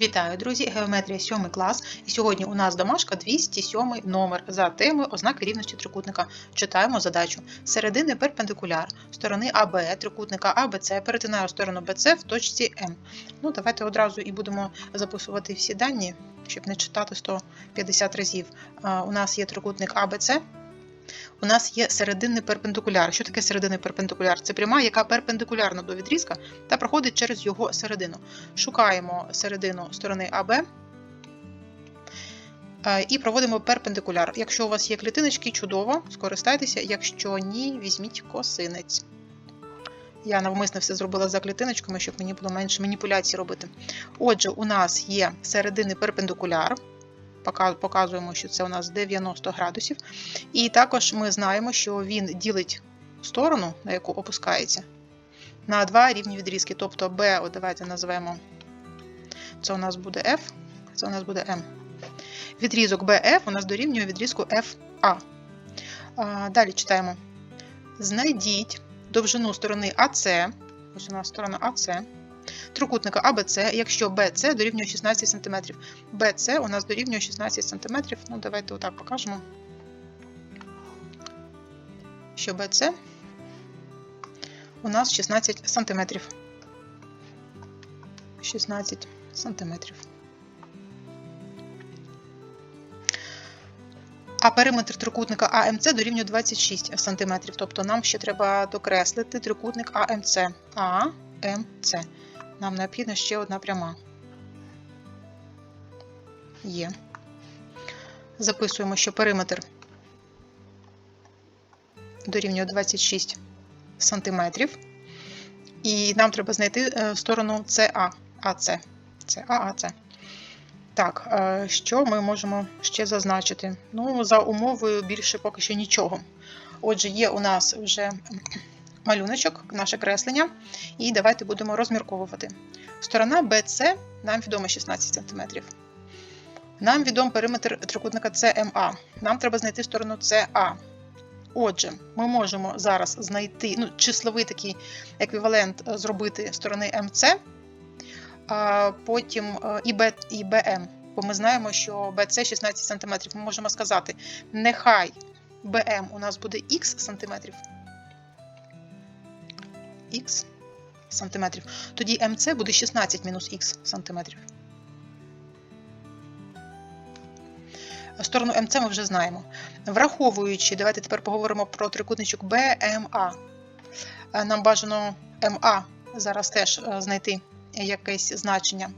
Вітаю, друзі! Геометрія 7 клас. І сьогодні у нас домашка 207 номер за темою ознаки рівності трикутника. Читаємо задачу. Середини перпендикуляр сторони АБ трикутника АБЦ перетинає сторону БЦ в точці М. Ну, давайте одразу і будемо записувати всі дані, щоб не читати 150 разів. У нас є трикутник АБЦ. У нас є серединний перпендикуляр. Що таке серединний перпендикуляр? Це пряма, яка перпендикулярна до відрізка та проходить через його середину. Шукаємо середину сторони АБ е, і проводимо перпендикуляр. Якщо у вас є клітиночки, чудово, скористайтеся. Якщо ні, візьміть косинець. Я навмисно все зробила за клітиночками, щоб мені було менше маніпуляцій робити. Отже, у нас є серединний перпендикуляр. Пока- Показуємо, що це у нас 90 градусів. І також ми знаємо, що він ділить сторону, на яку опускається, на два рівні відрізки. Тобто B, от давайте назвемо, це у нас буде F, це у нас буде M. Відрізок BF у нас дорівнює відрізку FA. Далі читаємо. Знайдіть довжину сторони AC, ось у нас сторона AC, трикутника ABC, якщо BC дорівнює 16 см. BC у нас дорівнює 16 см. Ну, давайте отак покажемо. Що BC у нас 16 см. 16 сантиметрів. А периметр трикутника АМЦ дорівнює 26 см. Тобто нам ще треба докреслити трикутник АМЦ. АМЦ. Нам необхідна ще одна пряма. Є. Записуємо, що периметр дорівнює 26 см. І нам треба знайти е, сторону СА. АЦ. Це ААЦ. Так, е, що ми можемо ще зазначити? Ну, за умовою більше поки що нічого. Отже, є у нас вже малюночок, наше креслення, і давайте будемо розмірковувати. Сторона BC нам відома 16 см. Нам відом периметр трикутника CMA. Нам треба знайти сторону CA. Отже, ми можемо зараз знайти ну, числовий такий еквівалент е, зробити сторони МЦ, потім е, і, Б, і БМ. Бо ми знаємо, що BC 16 см. Ми можемо сказати, нехай БМ у нас буде Х сантиметрів. Х сантиметрів. Тоді МЦ буде 16 мінус Х сантиметрів. Сторону МЦ ми вже знаємо. Враховуючи, давайте тепер поговоримо про трикутничок БМА. Е, Нам бажано МА зараз теж е, знайти якесь значення.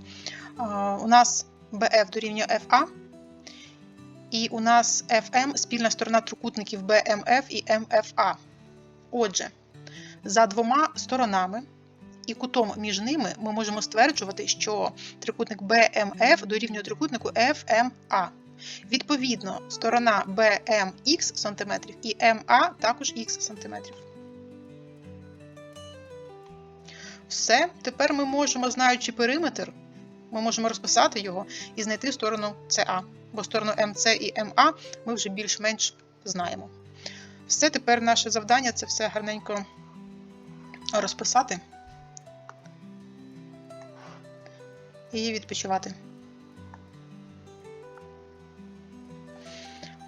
Е, У нас BF дорівнює FA, і у нас FM спільна сторона трикутників BMF і MFA. Отже, за двома сторонами і кутом між ними ми можемо стверджувати, що трикутник BMF дорівнює трикутнику FMA. Відповідно, сторона BMX см і MA також Х см. Все, тепер ми можемо, знаючи периметр, ми можемо розписати його і знайти сторону CA. Бо сторону MC і MA ми вже більш-менш знаємо. Все, тепер наше завдання це все гарненько розписати і відпочивати.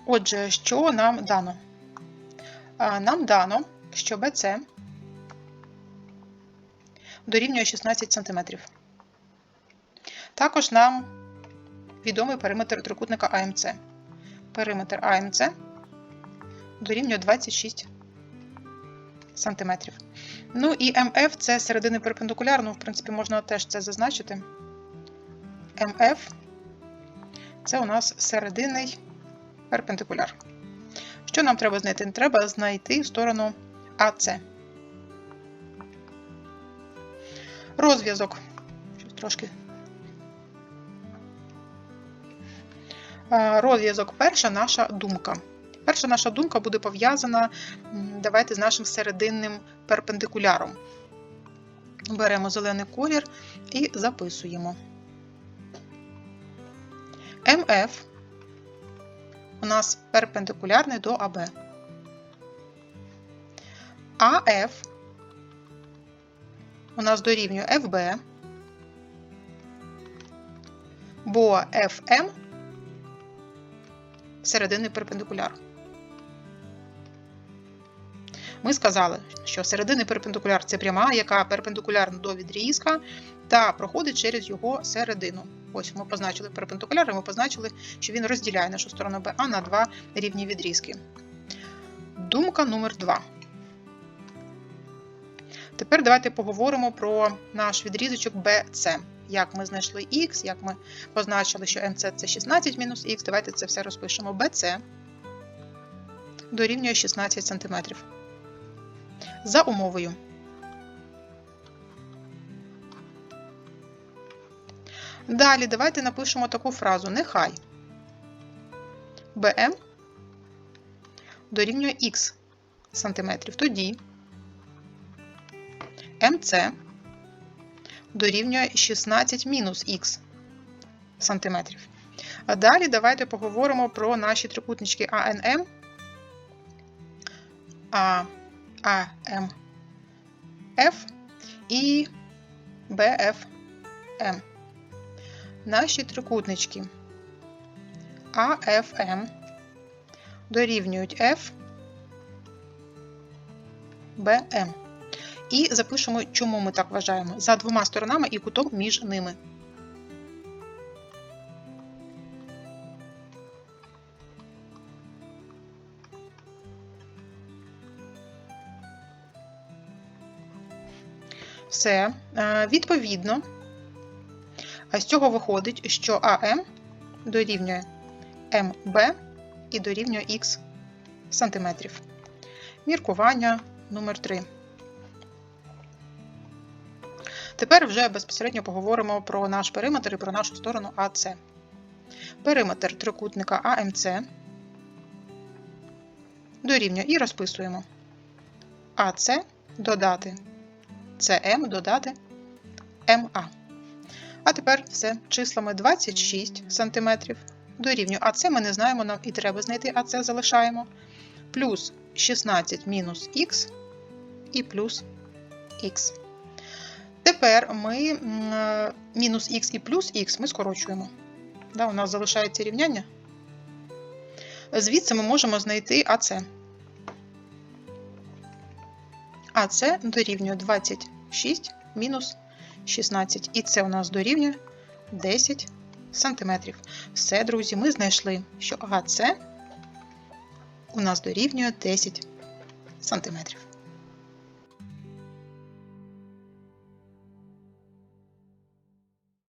Отже, що нам дано? Нам дано, що BC дорівнює 16 см. Також нам відомий периметр трикутника АМЦ. Периметр АМЦ дорівнює 26 см. Ну і МФ це середини перпендикуляр, ну, в принципі, можна теж це зазначити. МФ це у нас серединний перпендикуляр. Що нам треба знайти? Треба знайти сторону АЦ. Розв'язок. Трошки. Розв'язок. Перша наша думка. Перша наша думка буде пов'язана давайте з нашим серединним перпендикуляром. Беремо зелений колір і записуємо. МФ у нас перпендикулярний до АБ. АФ у нас дорівнює ФБ. бо FM серединний перпендикуляр. Ми сказали, що серединний перпендикуляр це пряма, яка перпендикулярна до відрізка та проходить через його середину. Ось ми позначили перпендикуляр, і ми позначили, що він розділяє нашу сторону БА на два рівні відрізки. Думка номер 2. Тепер давайте поговоримо про наш відрізочок BC. Як ми знайшли Х, як ми позначили, що МЦ це 16 мінус Х. Давайте це все розпишемо. BC дорівнює 16 см. За умовою. Далі давайте напишемо таку фразу. Нехай BM дорівнює Х сантиметрів. Тоді МЦ дорівнює 16 мінус х сантиметрів. А далі давайте поговоримо про наші трикутнички АНМ, АМФ і. БФМ. Наші трикутнички. АФМ дорівнюють F, БМ. І запишемо, чому ми так вважаємо, за двома сторонами і кутом між ними. Все. Е, Відповідно, з цього виходить, що АМ дорівнює МБ і дорівнює Х сантиметрів. Міркування номер 3. Тепер вже безпосередньо поговоримо про наш периметр і про нашу сторону АС. Периметр трикутника АМЦ дорівнює і розписуємо АС додати СМ додати МА. А тепер все числами 26 см дорівнює АС ми не знаємо, нам і треба знайти АС залишаємо. Плюс 16 мінус х і плюс х. Тепер ми мінус х і плюс х ми скорочуємо. Да, У нас залишається рівняння. Звідси ми можемо знайти АЦ. АЦ дорівнює 26 мінус 16. І це у нас дорівнює 10 см. Все, друзі, ми знайшли, що АЦ у нас дорівнює 10 см.